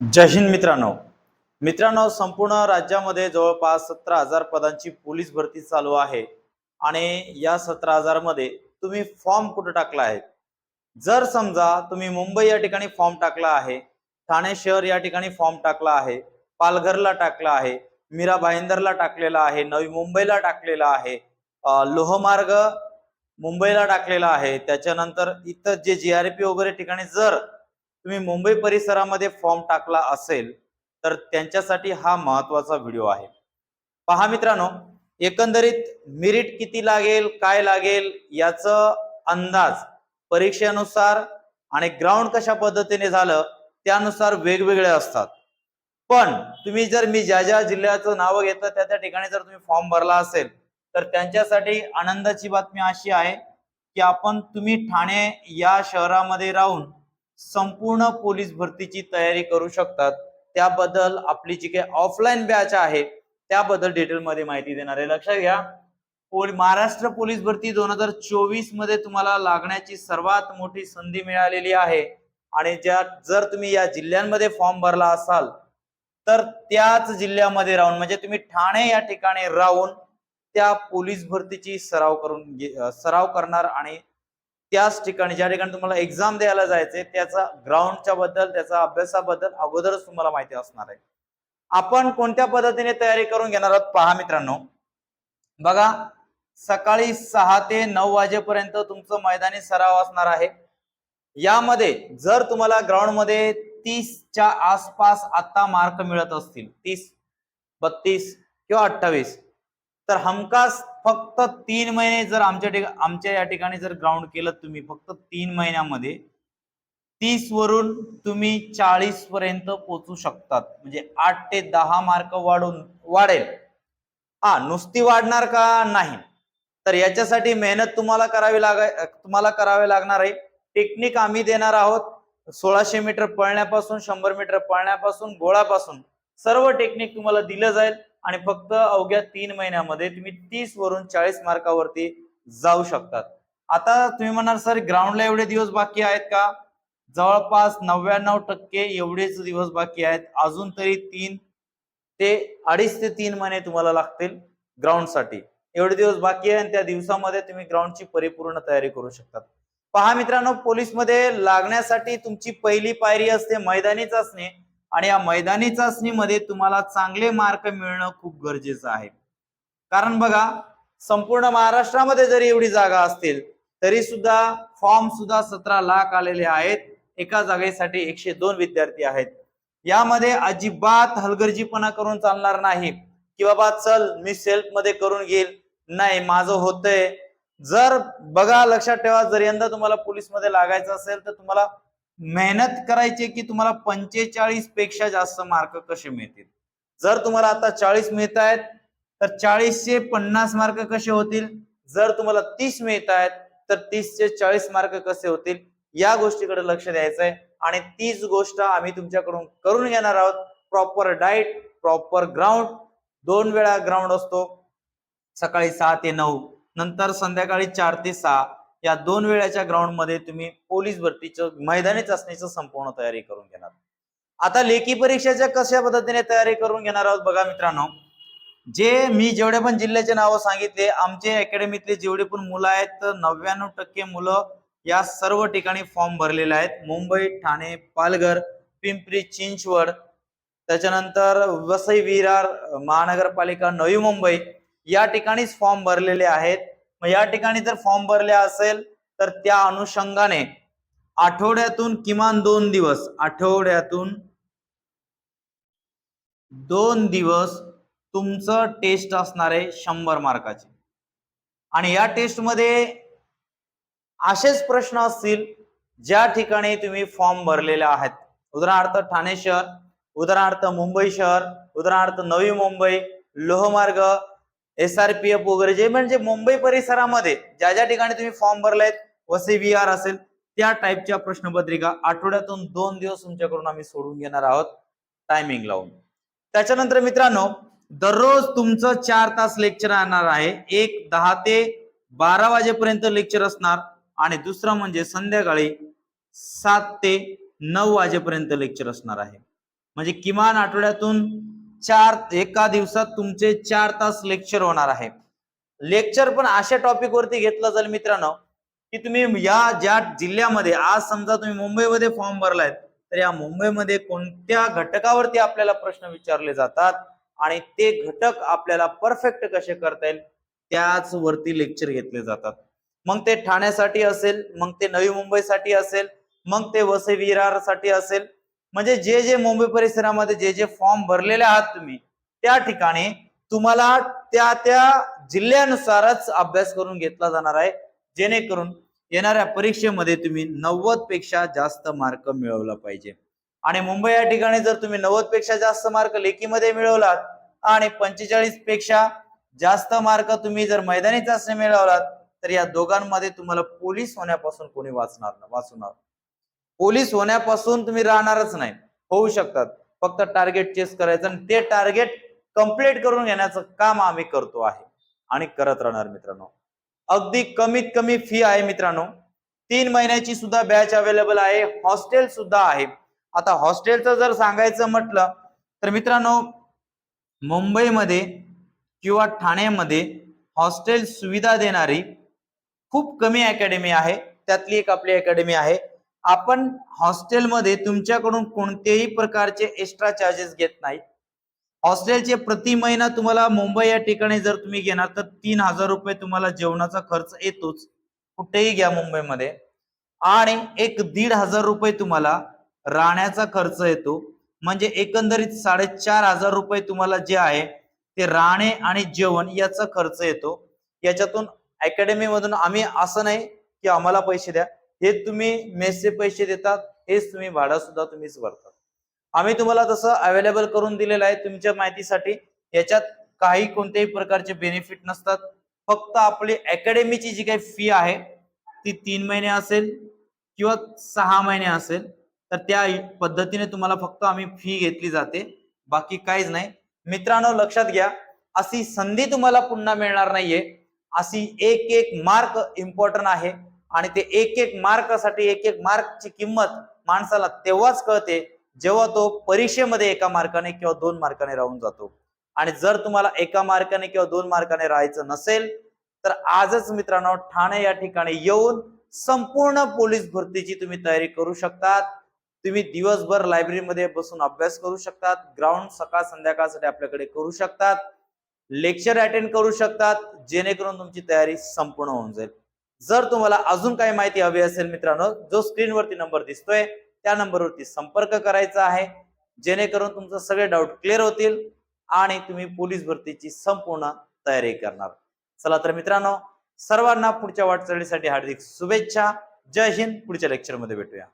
जय हिंद मित्रांनो. मित्रांनो संपूर्ण राज्यामध्ये जवळपास सतरा हजार पदांची पोलीस भरती चालू आहे आणि या सतरा हजारमध्ये तुम्ही फॉर्म कुठे टाकला आहे? जर समजा तुम्ही मुंबई या ठिकाणी फॉर्म टाकला आहे ठाणे शहर या ठिकाणी फॉर्म टाकला आहे पालघरला टाकला आहे मीरा भाईंदरला टाकलेला आहे नवी मुंबईला टाकलेला आहे लोहमार्ग मुंबईला टाकलेला आहे त्याच्यानंतर इतर जे जी आर पी वगैरे ठिकाणी जर तुम्ही मुंबई परिसरामध्ये फॉर्म टाकला असेल तर त्यांच्यासाठी हा महत्त्वाचा व्हिडिओ आहे. पहा मित्रांनो एकंदरीत मिरिट किती लागेल काय लागेल याचं अंदाज परीक्षेनुसार आणि ग्राउंड कशा पद्धतीने झालं त्यानुसार वेगवेगळे असतात. पण तुम्ही जर मी ज्या ज्या जिल्ह्याचं नाव घेतलं त्या त्या ठिकाणी जर तुम्ही फॉर्म भरला असेल तर त्यांच्यासाठी आनंदाची बातमी अशी आहे की आपण तुम्ही ठाणे या शहरामध्ये राहून संपूर्ण पोलीस भरतीची तयारी करू शकतात. त्याबद्दल आपली जी काही ऑफलाईन बॅच आहे त्याबद्दल डिटेलमध्ये माहिती देणार आहे. लक्षात घ्या. महाराष्ट्र पोलीस भरती दोन हजार चोवीसमध्ये तुम्हाला लागण्याची सर्वात मोठी संधी मिळालेली आहे. आणि ज्या जर तुम्ही या जिल्ह्यांमध्ये फॉर्म भरला असाल तर त्याच जिल्ह्यामध्ये राहून म्हणजे तुम्ही ठाणे या ठिकाणी राहून त्या पोलीस भरतीची सराव करून सराव करणार आणि त्याच ठिकाणी ज्या ठिकाणी तुम्हाला एक्झाम द्यायला जायचंय त्याचा ग्राउंडच्या बद्दल त्याचा अभ्यासाबद्दल अगोदरच तुम्हाला माहिती असणार आहे. आपण कोणत्या पद्धतीने तयारी करून घेणार आहोत पहा मित्रांनो. बघा सकाळी सहा ते नऊ वाजेपर्यंत तुमचं मैदानी सराव असणार आहे. यामध्ये जर तुम्हाला ग्राउंडमध्ये तीसच्या आसपास आता मार्क मिळत असतील तीस बत्तीस किंवा अठ्ठावीस तर हमखास फक्त तीन महिने जर आमच्या आमच्या या ठिकाणी जर ग्राउंड केलं तुम्ही फक्त तीन महिन्यामध्ये तीस वरून तुम्ही चाळीस पर्यंत पोचू शकतात. म्हणजे आठ ते दहा मार्क वाढून वाढेल. हा नुसती वाढणार का? नाही. तर याच्यासाठी मेहनत तुम्हाला करावी लाग तुम्हाला करावी लागणार आहे. टेक्निक आम्ही देणार आहोत. सोळाशे मीटर पळण्यापासून शंभर मीटर पळण्यापासून गोळापासून सर्व टेक्निक तुम्हाला दिलं जाईल. आणि फक्त अवघ्या तीन महिन्यामध्ये तुम्ही तीस वरून चाळीस मार्कावरती जाऊ शकतात. आता तुम्ही म्हणणार सर ग्राउंडला एवढे दिवस बाकी आहेत का? जवळपास नव्याण्णव टक्के एवढेच दिवस बाकी आहेत. अजून तरी तीन ते अडीच ते तीन महिने तुम्हाला लागतील ग्राउंडसाठी एवढे दिवस बाकी आहे आणि त्या दिवसामध्ये तुम्ही ग्राउंडची परिपूर्ण तयारी करू शकतात. पहा मित्रांनो पोलीसमध्ये लागण्यासाठी तुमची पहिली पायरी असते मैदानी चाचणी आणि या मैदानी चाचणीमध्ये तुम्हाला चांगले मार्क मिळणं खूप गरजेचं आहे. कारण बघा संपूर्ण महाराष्ट्रामध्ये जरी एवढी जागा असतील तरी सुद्धा फॉर्म सुद्धा सतरा लाख आलेले आहेत. एका जागेसाठी एकशे दोन विद्यार्थी आहेत. यामध्ये अजिबात हलगर्जीपणा करून चालणार नाही. की बाबा चल मी सेल्फमध्ये करून घेईल. नाही माझं होतंय. जर बघा लक्षात ठेवा जर यंदा तुम्हाला पोलीसमध्ये लागायचं असेल तर तुम्हाला मेहनत करायची की तुम्हाला पंचेचाळीसपेक्षा जास्त मार्क कसे मिळतील? जर तुम्हाला आता चाळीस मिळत आहेत तर चाळीसचे पन्नास मार्क कसे होतील? जर तुम्हाला तीस मिळत आहेत तर तीसचे चाळीस मार्क कसे होतील? या गोष्टीकडे लक्ष द्यायचं आहे आणि तीच गोष्ट आम्ही तुमच्याकडून करून घेणार आहोत. प्रॉपर डाईट प्रॉपर ग्राउंड दोन वेळा ग्राउंड असतो. सकाळी सहा ते नऊ. नंतर संध्याकाळी चार ते सहा. या दोन वेळाच्या ग्राउंडमध्ये तुम्ही पोलीस भरतीचं मैदानी चाचणीचं संपूर्ण तयारी करून घेणार. आता लेखी परीक्षेच्या कशा पद्धतीने तयारी करून घेणार आहोत बघा मित्रांनो. जे मी जेवढे पण जिल्ह्याचे नावं सांगितले आमचे अकॅडमीतले जेवढे पण मुलं आहेत तर नव्याण्णव टक्के मुलं या सर्व ठिकाणी फॉर्म भरलेले आहेत. मुंबई ठाणे पालघर पिंपरी चिंचवड त्याच्यानंतर वसई विरार महानगरपालिका नवी मुंबई या ठिकाणीच फॉर्म भरलेले आहेत. मग या ठिकाणी जर फॉर्म भरले असेल तर त्या अनुषंगाने आठवड्यातून किमान दोन दिवस आठवड्यातून दोन दिवस तुमचं टेस्ट असणार आहे शंभर मार्काची आणि या टेस्टमध्ये असेच प्रश्न असतील ज्या ठिकाणी तुम्ही फॉर्म भरलेले आहेत. उदाहरणार्थ ठाणे शहर उदाहरणार्थ मुंबई शहर उदाहरणार्थ नवी मुंबई लोहमार्ग एस आर पी एफ वगैरे जे म्हणजे मुंबई परिसरामध्ये ज्या ज्या ठिकाणी तुम्ही फॉर्म भरलायत वसे व्ही आर असेल त्या टाईपच्या प्रश्नपत्रिका आठवड्यातून दोन दिवस तुमच्याकडून आम्ही सोडून घेणार आहोत टायमिंग लावून. त्याच्यानंतर मित्रांनो दररोज तुमचं चार तास लेक्चर राहणार आहे. एक दहा ते बारा वाजेपर्यंत लेक्चर असणार आणि दुसरं म्हणजे संध्याकाळी सात ते नऊ वाजेपर्यंत लेक्चर असणार आहे. म्हणजे किमान आठवड्यातून चार एका दिवसात तुमचे चार तास लेक्चर होणार आहे. लेक्चर पण अशा टॉपिक वरती घेतलं जाईल मित्रांनो की तुम्ही या ज्या जिल्ह्यामध्ये आज समजा तुम्ही मुंबईमध्ये फॉर्म भरलाय तर या मुंबईमध्ये कोणत्या घटकावरती आपल्याला प्रश्न विचारले जातात आणि ते घटक आपल्याला परफेक्ट कसे करता येईल त्याच वरती लेक्चर घेतले जातात. मग ते ठाण्यासाठी असेल मग ते नवी मुंबईसाठी असेल मग ते वसई विरारसाठी असेल म्हणजे जे जे मुंबई परिसरामध्ये जे जे फॉर्म भरलेले आहात तुम्ही त्या ठिकाणी तुम्हाला त्या त्या जिल्ह्यानुसारच अभ्यास करून घेतला जाणार आहे. जेणेकरून येणाऱ्या परीक्षेमध्ये तुम्ही नव्वदपेक्षा जास्त मार्क मिळवला पाहिजे. आणि मुंबई या ठिकाणी जर तुम्ही नव्वदपेक्षा जास्त मार्क लेखीमध्ये मिळवलात आणि पंचेचाळीसपेक्षा जास्त मार्क तुम्ही जर मैदानी चाचणी मिळवलात तर या दोघांमध्ये तुम्हाला पोलीस होण्यापासून कोणी वाचणार वाचवणार वाचणार पोलीस होण्यापासून तुम्ही राहणारच नाही. होऊ शकतात. फक्त टार्गेट चेस करायचं आणि ते टार्गेट कंप्लीट करून घेण्याचं काम आम्ही करतो आहे. आणि करत राहणार मित्रांनो. अगदी कमीत कमी फी आहे मित्रांनो. तीन महिन्याची सुद्धा बॅच अवेलेबल आहे. हॉस्टेल सुद्धा आहे. आता हॉस्टेलचं जर सांगायचं म्हटलं तर मित्रांनो मुंबईमध्ये किंवा ठाण्यामध्ये हॉस्टेल सुविधा देणारी खूप कमी अकॅडमी आहे. त्यातली एक आपली अकॅडमी आहे. आपण हॉस्टेलमध्ये तुमच्याकडून कोणतेही प्रकारचे एक्स्ट्रा चार्जेस घेत नाही हॉस्टेलचे प्रति महिना तुम्हाला मुंबई या ठिकाणी जर तुम्ही घेणार तर तीन हजार रुपये तुम्हाला जेवणाचा खर्च येतोच. कुठेही घ्या मुंबईमध्ये. आणि एक दीड हजार रुपये तुम्हाला राहण्याचा खर्च येतो. म्हणजे एकंदरीत साडेचार हजार रुपये तुम्हाला जे आहे ते राहणे आणि जेवण याचा खर्च येतो. याच्यातून अकॅडमीमधून आम्ही असं नाही की आम्हाला पैसे द्या. हे तुम्ही मेसचे पैसे देतात हेच तुम्ही भाडा सुद्धा तुम्हीच भरतात. आम्ही तुम्हाला तसं अवेलेबल करून दिलेलं आहे तुमच्या माहितीसाठी. याच्यात काही कोणत्याही प्रकारचे बेनिफिट नसतात. फक्त आपली अकॅडमीची जी काही फी आहे ती तीन महिने असेल किंवा सहा महिने असेल तर त्या पद्धतीने तुम्हाला फक्त आम्ही फी घेतली जाते. बाकी काहीच नाही. मित्रांनो लक्षात घ्या अशी संधी तुम्हाला पुन्हा मिळणार नाहीये. अशी एक एक मार्क इम्पॉर्टंट आहे. आणि ते एक एक मार्कासाठी एक एक मार्कची किंमत माणसाला तेव्हाच कळते जेव्हा तो परीक्षेमध्ये एका मार्काने किंवा दोन मार्काने राहून जातो. आणि जर तुम्हाला एका मार्काने किंवा दोन मार्काने राहायचं नसेल तर आजच मित्रांनो ठाणे या ठिकाणी येऊन संपूर्ण पोलीस भरतीची तुम्ही तयारी करू शकतात. तुम्ही दिवसभर लायब्ररीमध्ये बसून अभ्यास करू शकतात. ग्राउंड सकाळ संध्याकाळसाठी आपल्याकडे करू शकतात. लेक्चर अटेंड करू शकतात. जेणेकरून तुमची तयारी संपूर्ण होऊन जाईल. जर तुम्हाला अजून काही माहिती हवी असेल मित्रांनो जो स्क्रीनवरती नंबर दिसतोय त्या नंबरवरती संपर्क करायचा आहे. जेणेकरून तुमचं सगळे डाऊट क्लिअर होतील आणि तुम्ही पोलीस भरतीची संपूर्ण तयारी करणार. चला तर मित्रांनो सर्वांना पुढच्या वाटचालीसाठी हार्दिक शुभेच्छा. जय हिंद पुढच्या लेक्चरमध्ये भेटूया.